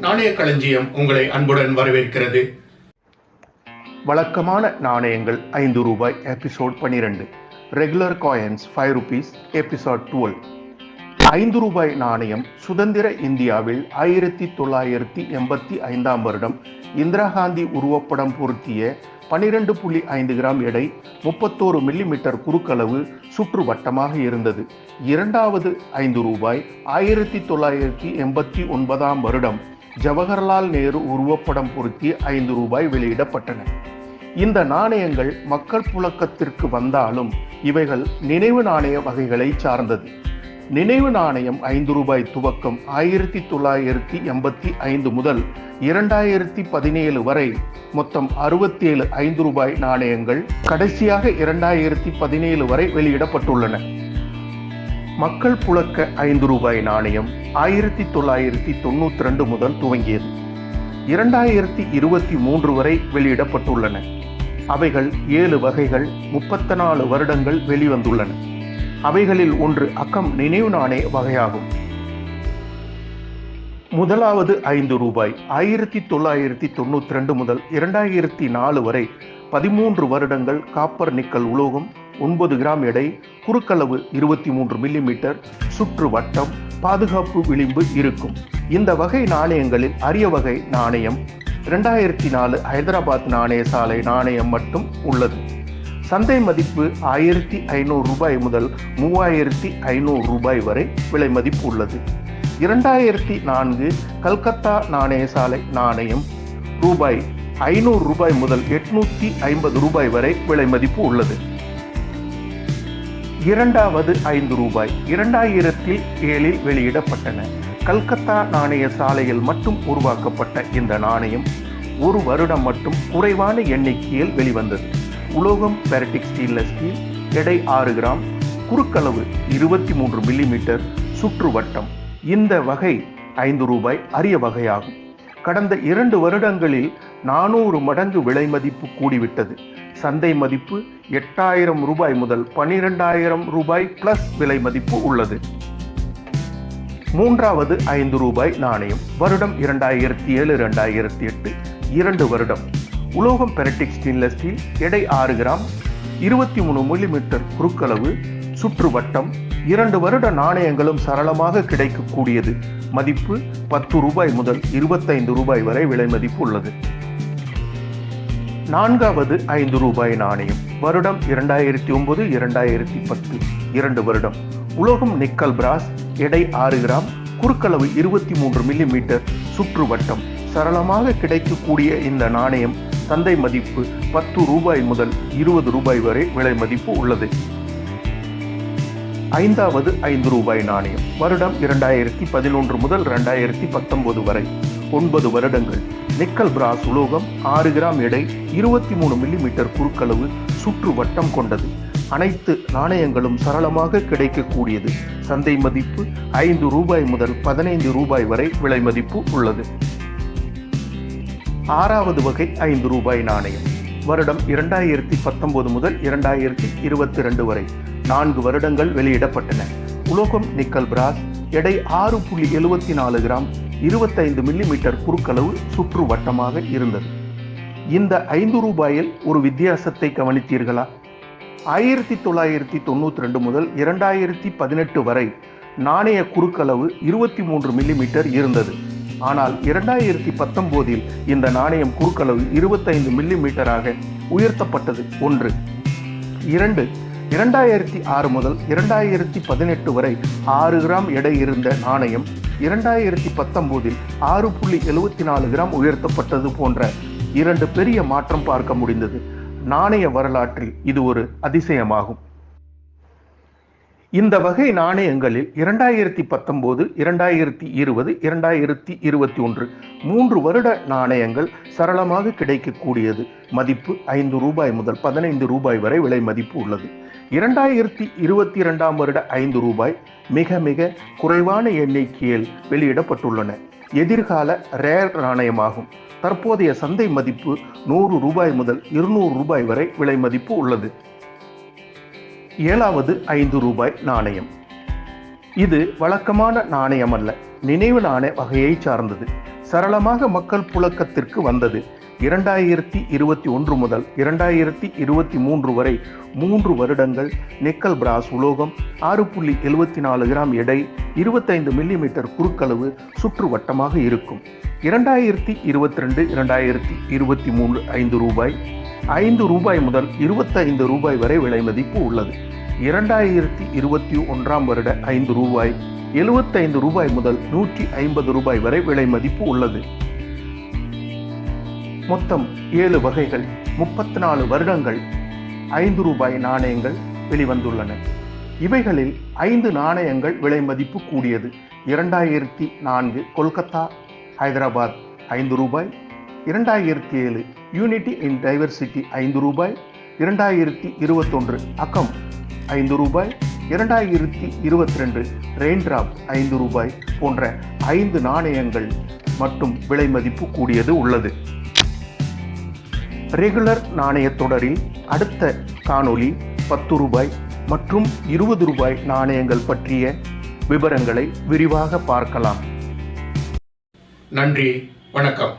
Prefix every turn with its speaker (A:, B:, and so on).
A: நாணய களஞ்சியம் உங்களை அன்புடன் வரவேற்கிறது.
B: வழக்கமான நாணயங்கள் ஐந்து ரூபாய் எபிசோட் பன்னிரெண்டு. Regular coins five rupees episode twelve ஐந்து ரூபாய் நாணயம் சுதந்திர இந்தியாவில் ஆயிரத்தி தொள்ளாயிரத்தி எண்பத்தி ஐந்தாம் வருடம் இந்திரா காந்தி உருவப்படம் பொருத்திய பனிரெண்டு புள்ளி ஐந்து கிராம் எடை முப்பத்தோரு மில்லிமீட்டர் குறுக்களவு சுற்று வட்டமாக இருந்தது. இரண்டாவது ஐந்து ரூபாய் ஆயிரத்தி தொள்ளாயிரத்தி எண்பத்தி ஒன்பதாம் வருடம் ஜவஹர்லால் நேரு உருவப்படம் பொருத்தி ஐந்து ரூபாய் வெளியிடப்பட்டன. இந்த நாணயங்கள் மக்கள் புழக்கத்திற்கு வந்தாலும் இவைகள் நினைவு நாணய வகைகளை சார்ந்தது. நினைவு நாணயம் ஐந்து ரூபாய் துவக்கம் ஆயிரத்தி தொள்ளாயிரத்தி எண்பத்தி ஐந்து முதல் இரண்டாயிரத்தி பதினேழு வரை மொத்தம் அறுபத்தி ஏழு ஐந்து ரூபாய் நாணயங்கள் கடைசியாக இரண்டாயிரத்தி பதினேழு வரை வெளியிடப்பட்டுள்ளன. மக்கள் புழக்க ஐந்து ரூபாய் நாணயம் ஆயிரத்தி தொள்ளாயிரத்தி தொண்ணூத்தி ரெண்டு முதல் துவங்கியது. இரண்டாயிரத்தி இருபத்தி மூன்று வரை வெளியிடப்பட்டுள்ளன. அவைகள் ஏழு வகைகள் முப்பத்தி நாலு வருடங்கள் வெளிவந்துள்ளன. அவைகளில் ஒன்று அக்கம் நினைவு நாணய வகையாகும். முதலாவது ஐந்து ரூபாய். ஆயிரத்தி தொள்ளாயிரத்தி தொண்ணூற்றி ரெண்டு முதல் இரண்டாயிரத்தி நாலு வரை பதிமூன்று வருடங்கள் காப்பர் நிக்கல் உலோகம் ஒன்பது கிராம் எடை குறுக்களவு இருபத்தி மூன்று மில்லிமீட்டர் சுற்று வட்டம் பாதுகாப்பு விளிம்பு இருக்கும். இந்த வகை நாணயங்களில் அரிய வகை நாணயம் இரண்டாயிரத்தி நாலு ஹைதராபாத் நாணய சாலை நாணயம் மட்டும் உள்ளது. சந்தை மதிப்பு ஆயிரத்தி ஐநூறு ரூபாய் முதல் மூவாயிரத்தி ஐநூறு ரூபாய் வரை விலை மதிப்பு உள்ளது. இரண்டாயிரத்தி நான்கு கல்கத்தா நாணய சாலை நாணயம் ரூபாய் ஐநூறு ரூபாய் முதல் எட்நூத்தி ஐம்பது ரூபாய் வரை விலை மதிப்பு உள்ளது. இரண்டாவது ஐந்து ரூபாய் இரண்டாயிரத்தில் ஏழில் வெளியிடப்பட்டன. கல்கத்தா நாணய சாலையில் மட்டும் உருவாக்கப்பட்ட இந்த நாணயம் ஒரு வருடம் மட்டும் குறைவான எண்ணிக்கையில் வெளிவந்தது. உலோகம் பெரட்டிக் ஸ்டீன்லெஸ் ஸ்டீல் எடை ஆறு கிராம் குறுக்களவு இருபத்தி மூன்று மில்லிமீட்டர் சுற்றுவட்டம் இந்த வகை ஐந்து ரூபாய் அரிய வகையாகும். கடந்த இரண்டு வருடங்களில் நானூறு மடங்கு விலை மதிப்பு கூடிவிட்டது. சந்தை மதிப்பு எட்டாயிரம் ரூபாய் முதல் பனிரெண்டாயிரம் ரூபாய் பிளஸ் விலை மதிப்பு உள்ளது. மூன்றாவது ஐந்து ரூபாய் நாணயம். வருடம் இரண்டாயிரத்தி ஏழு இரண்டாயிரத்தி எட்டு இரண்டு வருடம். உலோகம் பெரட்டிக் ஸ்டெயின்லெஸ் ஸ்டீல் எடை ஆறு கிராம் இருபத்தி மூணு மில்லிமீட்டர் குறுக்களவு சுற்று வட்டம் இரண்டு வருட நாணயங்களும் சரளமாக கிடைக்கக்கூடியது. மதிப்பு பத்து ரூபாய் முதல் இருபத்தைந்து ரூபாய் வரை விலை மதிப்பு உள்ளது. நான்காவது ஐந்து ரூபாய் நாணயம். வருடம் இரண்டாயிரத்தி ஒன்பது இரண்டாயிரத்தி பத்து. இரண்டு வருடம். உலோகம் நிக்கல் பிராஸ் எடை ஆறு கிராம் குறுக்களவு இருபத்தி மூன்று மில்லிமீட்டர் சுற்று வட்டம். சரளமாக கிடைக்கக்கூடிய இந்த நாணயம் சந்தை மதிப்பு பத்து ரூபாய் முதல் இருபது ரூபாய் வரை விலை மதிப்பு உள்ளது. ஐந்தாவது ஐந்து ரூபாய் நாணயம். வருடம் இரண்டாயிரத்தி பதினொன்று முதல் இரண்டாயிரத்தி பத்தொன்பது வரை. ஒன்பது வருடங்கள். நிக்கல் பிராஸ் உலோகம் ஆறு கிராம் எடை இருபத்தி மூணு மில்லிமீட்டர் குறுக்களவு சுற்று வட்டம் கொண்டது. அனைத்து நாணயங்களும் சரளமாக கிடைக்கக்கூடியது. சந்தை மதிப்பு ஐந்து ரூபாய் முதல் பதினைந்து ரூபாய் வரை விலை மதிப்பு உள்ளது. ஆறாவது வகை ஐந்து ரூபாய் நாணயம். வருடம் இரண்டாயிரத்தி பத்தொன்பது முதல் இரண்டாயிரத்தி இருபத்தி ரெண்டு வரை நான்கு வருடங்கள் வெளியிடப்பட்டன. உலோகம் நிக்கல் பிராஸ் எடை ஆறு புள்ளி எழுபத்தி நாலு கிராம் இருபத்தைந்து மில்லிமீட்டர் குறுக்களவு சுற்று வட்டமாக இருந்தது. இந்த ஐந்து ரூபாயில் ஒரு வித்தியாசத்தை கவனித்தீர்களா? ஆயிரத்தி தொள்ளாயிரத்தி தொண்ணூற்றி ரெண்டு முதல் இரண்டாயிரத்தி பதினெட்டு வரை நாணய குறுக்களவு இருபத்தி மூன்று மில்லிமீட்டர் இருந்தது. ஆனால் இரண்டாயிரத்தி பத்தொம்போதில் இந்த நாணயம் குறுக்களவு இருபத்தைந்து மில்லிமீட்டராக உயர்த்தப்பட்டது. ஒன்று. இரண்டு. இரண்டாயிரத்தி ஆறு முதல் இரண்டாயிரத்தி பதினெட்டு வரை ஆறு கிராம் எடை இருந்த நாணயம் இரண்டாயிரத்தி பத்தொம்போதில் ஆறு புள்ளி எழுபத்தி நாலு கிராம் உயர்த்தப்பட்டது போன்ற இரண்டு பெரிய மாற்றம் பார்க்க முடிந்தது. நாணய வரலாற்றில் இது ஒரு அதிசயமாகும். இந்த வகை நாணயங்களில் இரண்டாயிரத்தி பத்தொன்பது இரண்டாயிரத்தி இருபது இரண்டாயிரத்தி இருபத்தி ஒன்று மூன்று வருட நாணயங்கள் சரளமாக கிடைக்கக்கூடியது. மதிப்பு ஐந்து ரூபாய் முதல் பதினைந்து ரூபாய் வரை விலை மதிப்பு உள்ளது. இரண்டாயிரத்தி இருபத்தி இரண்டாம் வருட ஐந்து ரூபாய் மிக மிக குறைவான எண்ணிக்கையில் வெளியிடப்பட்டுள்ளன. எதிர்கால ரேர் நாணயமாகும். தற்போதைய சந்தை மதிப்பு நூறு ரூபாய் முதல் இருநூறு ரூபாய் வரை விலை மதிப்பு உள்ளது. ஏழாவது ஐந்து ரூபாய் நாணயம். இது வழக்கமான நாணயம் அல்ல நினைவு நாணய வகையை சார்ந்தது. சரளமாக மக்கள் புழக்கத்திற்கு வந்தது. இரண்டாயிரத்தி இருபத்தி ஒன்று முதல் இரண்டாயிரத்தி இருபத்தி மூன்று வரை மூன்று வருடங்கள் நிக்கல் பிராஸ் உலோகம் ஆறு புள்ளி எழுபத்தி நாலு கிராம் எடை இருபத்தைந்து மில்லிமீட்டர் குறுக்களவு சுற்று வட்டமாக இருக்கும். இரண்டாயிரத்தி இருபத்தி ரெண்டு இரண்டாயிரத்தி இருபத்தி மூன்று ஐந்து ரூபாய் ஐந்து ரூபாய் முதல் இருபத்தைந்து ரூபாய் வரை விலை மதிப்பு உள்ளது. இரண்டாயிரத்தி இருபத்தி ஒன்றாம் வருட ஐந்து ரூபாய் எழுபத்தைந்து ரூபாய் முதல் நூற்றி ஐம்பது ரூபாய் வரை விலை மதிப்பு உள்ளது. மொத்தம் ஏழு வகைகள் முப்பத்தி நாலு வருடங்கள் ஐந்து ரூபாய் நாணயங்கள் வெளிவந்துள்ளன. இவைகளில் ஐந்து நாணயங்கள் விலை மதிப்பு கூடியது. இரண்டாயிரத்தி நான்கு கொல்கத்தா ஹைதராபாத் ஐந்து ரூபாய் இரண்டாயிரத்தி ஏழு யூனிட்டி இன் டைவர்சிட்டி ஐந்து ரூபாய் இரண்டாயிரத்தி இருபத்தொன்று அக்கம் ஐந்து ரூபாய் இரண்டாயிரத்தி இருபத்தி ரெண்டு ரெயின்ட்ராப் ஐந்து ரூபாய் போன்ற ஐந்து நாணயங்கள் மட்டும் விலை மதிப்பு கூடியது உள்ளது. ரெகுலர் நாணய தொடரில் அடுத்த காணொளி பத்து ரூபாய் மற்றும் இருபது ரூபாய் நாணயங்கள் பற்றிய விவரங்களை விரிவாக பார்க்கலாம்.
A: நன்றி வணக்கம்.